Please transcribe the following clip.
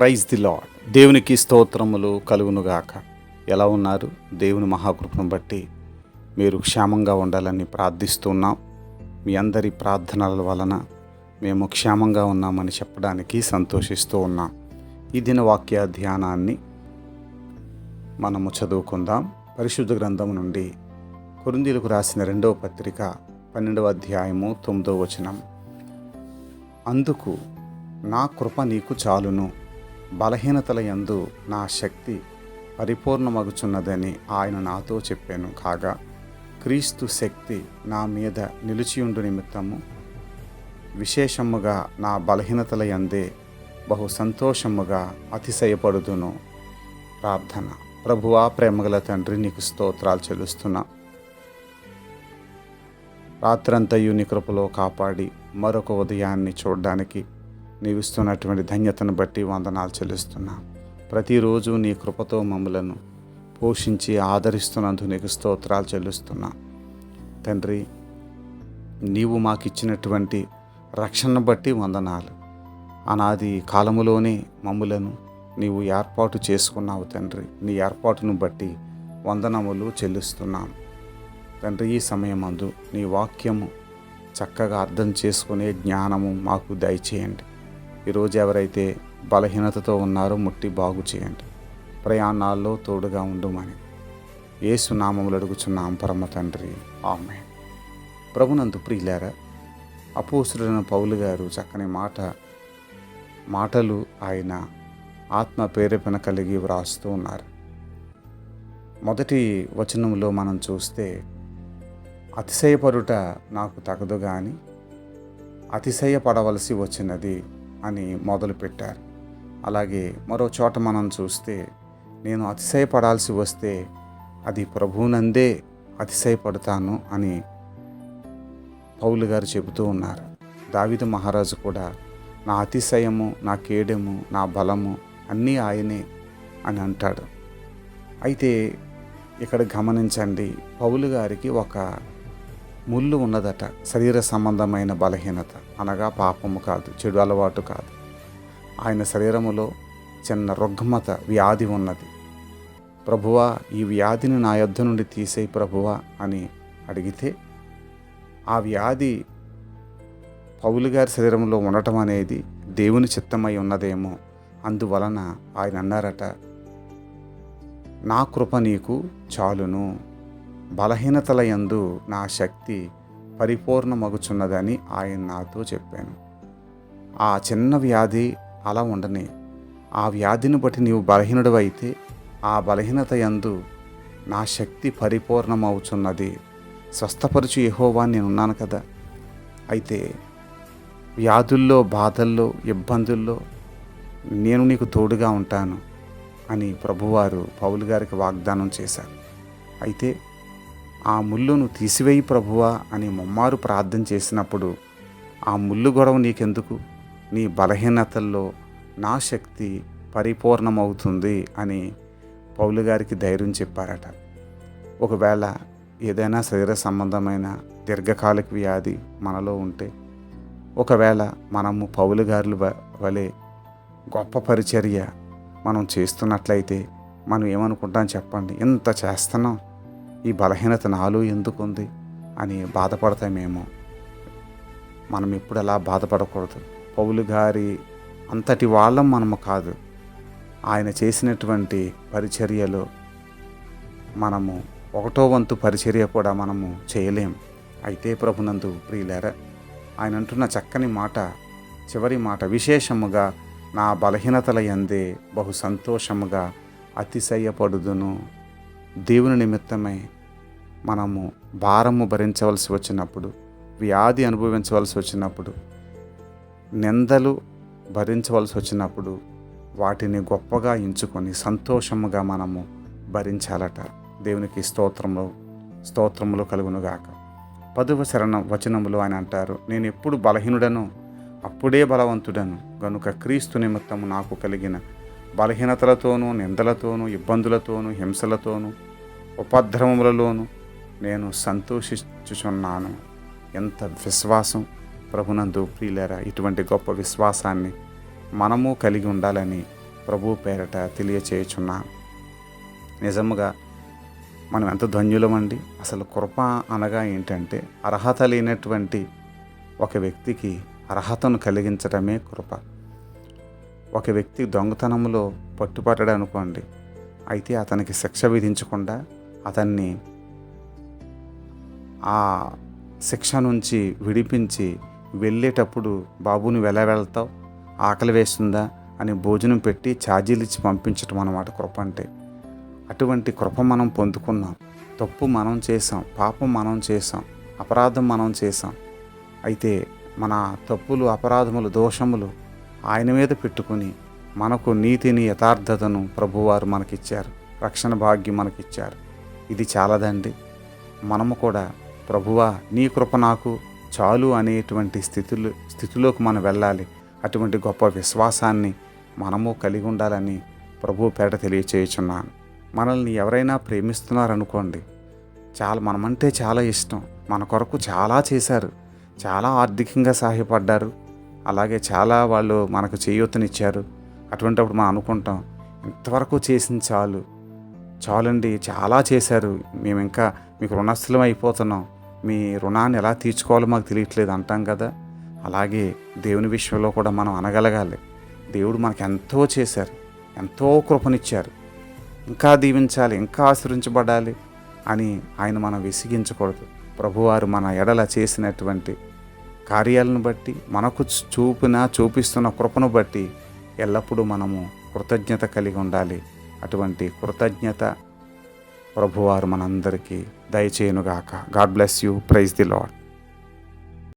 Praise the lord దేవునికి స్తోత్రములు కలుగునుగాక. ఎలా ఉన్నారు? దేవుని మహాకృపను బట్టి మీరు క్షేమంగా ఉండాలని ప్రార్థిస్తున్నాం. మీ అందరి ప్రార్థనల వలన మేము క్షేమంగా ఉన్నామని చెప్పడానికి సంతోషిస్తూ ఉన్నాం. ఈ దిన వాక్య ధ్యానాన్ని మనము చదువుకుందాం. పరిశుద్ధ గ్రంథం నుండి కొరిందీలకు రాసిన రెండవ పత్రిక పన్నెండవ అధ్యాయము తొమ్మిదవ వచనం. అందుకు నా కృప నీకు చాలును. బలహీనతల యందు నా శక్తి పరిపూర్ణమగుచున్నదని ఆయన నాతో చెప్పాను కాగా క్రీస్తు శక్తి నా మీద నిలిచియుండు నిమిత్తము. విశేషముగా నా బలహీనతల యందే బహు సంతోషముగా అతిశయపడుదును. ప్రార్థన. ప్రభువా ప్రేమగల తండ్రి నీకు స్తోత్రాలు చెల్లుస్తున్నా. రాత్రంతయు నీ కృపలో కాపాడి మరొక ఉదయాన్ని చూడడానికి నీవిస్తున్నటువంటి ధన్యతను బట్టి వందనాలు చెల్లిస్తున్నా. ప్రతిరోజు నీ కృపతో మమ్మలను పోషించి ఆదరిస్తున్నందుకు నీకు స్తోత్రాలు చెల్లిస్తున్నా. తండ్రి నీవు మాకిచ్చినటువంటి రక్షణను బట్టి వందనాలు. అనాది కాలములోనే మమ్ములను నీవు ఏర్పాటు చేసుకున్నావు తండ్రి. నీ ఏర్పాటును బట్టి వందనములు చెల్లిస్తున్నాను తండ్రి ఈ సమయమందు నీ వాక్యము చక్కగా అర్థం చేసుకునే జ్ఞానము మాకు దయచేయండి. ఈరోజు ఎవరైతే బలహీనతతో ఉన్నారో ముట్టి బాగు చేయండి. ప్రయాణాల్లో తోడుగా ఉండుమని. యేసు నామములు అడుగుచున్నాం పరమ తండ్రి. ఆమె ప్రభునందు ప్రియులారా అపోసుడైన పౌలు గారు చక్కని మాట మాటలు ఆయన ఆత్మ ప్రేరేపణ కలిగి వ్రాస్తూ ఉన్నారు. మొదటి వచనంలో మనం చూస్తే అతిశయపరుట నాకు తగదు కానీ అతిశయపడవలసి వచ్చినది అని మొదలుపెట్టారు. అలాగే మరో చోట మనం చూస్తే నేను అతిశయపడాల్సి వస్తే అది ప్రభువునందే అతిశయపడతాను అని పౌలు గారు చెబుతూ ఉన్నారు. దావిద మహారాజు కూడా నా అతిశయము నా కేడెము నా బలము అన్నీ ఆయనే అని అంటాడు. అయితే ఇక్కడ గమనించండి పౌలు గారికి ఒక ముళ్ళు ఉన్నదట. శరీర సంబంధమైన బలహీనత. అనగా పాపము కాదు చెడు అలవాటు కాదు. ఆయన శరీరములో చిన్న రుగ్మత వ్యాధి ఉన్నది. ప్రభువా ఈ వ్యాధిని నా యొద్ద నుండి తీసేయి ప్రభువా అని అడిగితే ఆ వ్యాధి పౌలు గారి శరీరంలో ఉండటం అనేది దేవుని చిత్తమై ఉన్నదేమో. అందువలన ఆయన అన్నారట నా కృప నీకు చాలును. బలహీనతల యందు నా శక్తి పరిపూర్ణమగుచున్నదని ఆయన నాతో చెప్పాను. ఆ చిన్న వ్యాధి అలా ఉండని. ఆ వ్యాధిని బట్టి నీవు బలహీనుడు అయితే ఆ బలహీనత యందు నా శక్తి పరిపూర్ణమవుచున్నది. స్వస్థపరచు యహోవా నేను ఉన్నాను కదా. అయితే వ్యాధుల్లో బాధల్లో ఇబ్బందుల్లో నేను నీకు తోడుగా ఉంటాను అని ప్రభువారు పౌలు గారికి వాగ్దానం చేశారు. అయితే ఆ ముళ్ళును తీసివేయి ప్రభువా అని ముమ్మారు ప్రార్థన చేసినప్పుడు ఆ ముళ్ళు గొడవ నీకెందుకు? నీ బలహీనతల్లో నా శక్తి పరిపూర్ణమవుతుంది అని పౌలు గారికి ధైర్యం చెప్పారట. ఒకవేళ ఏదైనా శరీర సంబంధమైన దీర్ఘకాలిక వ్యాధి మనలో ఉంటే ఒకవేళ మనము పౌలు గారులు వలె గొప్ప పరిచర్య మనం చేస్తున్నట్లయితే మనం ఏమనుకుంటాం చెప్పండి? ఇంత చేస్తున్నాం? ఈ బలహీనత నాలో ఎందుకుంది అని బాధపడతామేమో మనం ఎప్పుడు అలా బాధపడకూడదు. పౌలు గారి అంతటి వాళ్ళం మనము కాదు. ఆయన చేసినటువంటి పరిచర్యలో మనము ఒకటో వంతు పరిచర్య కూడా మనము చేయలేం. అయితే ప్రభునందు ప్రియులారా ఆయన అంటున్న చక్కని మాట చివరి మాట విశేషముగా నా బలహీనతల ఎందే బహు సంతోషముగా అతిశయపడుదును. దేవుని నిమిత్తమై మనము భారము భరించవలసి వచ్చినప్పుడు వ్యాధి అనుభవించవలసి వచ్చినప్పుడు నిందలు భరించవలసి వచ్చినప్పుడు వాటిని గొప్పగా ఎంచుకొని సంతోషముగా మనము భరించాలట. దేవునికి స్తోత్రములు స్తోత్రములు కలుగునుగాక. పదవ శరణ వచనములు ఆయన అంటారు నేను ఎప్పుడు బలహీనుడను అప్పుడే బలవంతుడను. గనుక క్రీస్తు నిమిత్తము నాకు కలిగిన బలహీనతలతోనూ నిందలతోనూ ఇబ్బందులతోనూ హింసలతోనూ ఉపద్రవములలోనూ నేను సంతోషించుచున్నాను. ఎంత విశ్వాసం ప్రభునందు ప్రియులరా ఇటువంటి గొప్ప విశ్వాసాన్ని మనము కలిగి ఉండాలని ప్రభు పేరట తెలియచేయుచున్నాను నిజముగా మనం ఎంత ధన్యులమండి. అసలు కృప అనగా ఏంటంటే అర్హత లేనటువంటి ఒక వ్యక్తికి అర్హతను కలిగించడమే కృప. ఒక వ్యక్తి దొంగతనంలో పట్టుపట్టడం అనుకోండి అయితే అతనికి శిక్ష విధించకుండా అతన్ని ఆ శిక్ష నుంచి విడిపించి వెళ్ళేటప్పుడు బాబు నువ్వు ఎలా వెళ్తావు? ఆకలి వేస్తుందా? అని భోజనం పెట్టి ఛార్జీలు ఇచ్చి పంపించటం అన్నమాట కృప అంటే. అటువంటి కృప మనం పొందుకున్నాం. తప్పు మనం చేసాం పాపం మనం చేసాం అపరాధం మనం చేసాం అయితే మన తప్పులు అపరాధములు దోషములు ఆయన మీద పెట్టుకుని మనకు నీతిని యథార్థతను ప్రభువారు మనకిచ్చారు. రక్షణ భాగ్యం మనకిచ్చారు. ఇది చాలదండి. మనము కూడా ప్రభువా నీ కృప నాకు చాలు అనేటువంటి స్థితిలో స్థితిలోకి మనం వెళ్ళాలి. అటువంటి గొప్ప విశ్వాసాన్ని మనము కలిగి ఉండాలని ప్రభు పేట తెలియచేయుచున్నాను. మనల్ని ఎవరైనా ప్రేమిస్తున్నారనుకోండి చాలా మనమంటే చాలా ఇష్టం. మన కొరకు చాలా చేశారు. చాలా ఆర్థికంగా సహాయపడ్డారు. అలాగే చాలా వాళ్ళు మనకు చేయూతనిచ్చారు. అటువంటిప్పుడు మనం అనుకుంటాం ఇంతవరకు చేసింది చాలు. చాలండి చాలా చేశారు. మేము ఇంకా మీకు రుణస్థలం అయిపోతున్నాం. మీ రుణాన్ని ఎలా తీర్చుకోవాలో మాకు తెలియట్లేదు అంటాం కదా. అలాగే దేవుని విషయంలో కూడా మనం అనగలగాలి. దేవుడు మనకు ఎంతో చేశారు ఎంతో కృపనిచ్చారు. ఇంకా దీవించాలి ఇంకా ఆశ్రయించబడాలి అని ఆయన మనం విసిగించకూడదు. ప్రభువారు మన ఎడల చేసినటువంటి కార్యాలను బట్టి మనకు చూపిన చూపిస్తున్న కృపను బట్టి ఎల్లప్పుడూ మనము కృతజ్ఞత కలిగి ఉండాలి. అటువంటి కృతజ్ఞత ప్రభువారు మనందరికీ దయచేయునుగాక. God bless you praise the Lord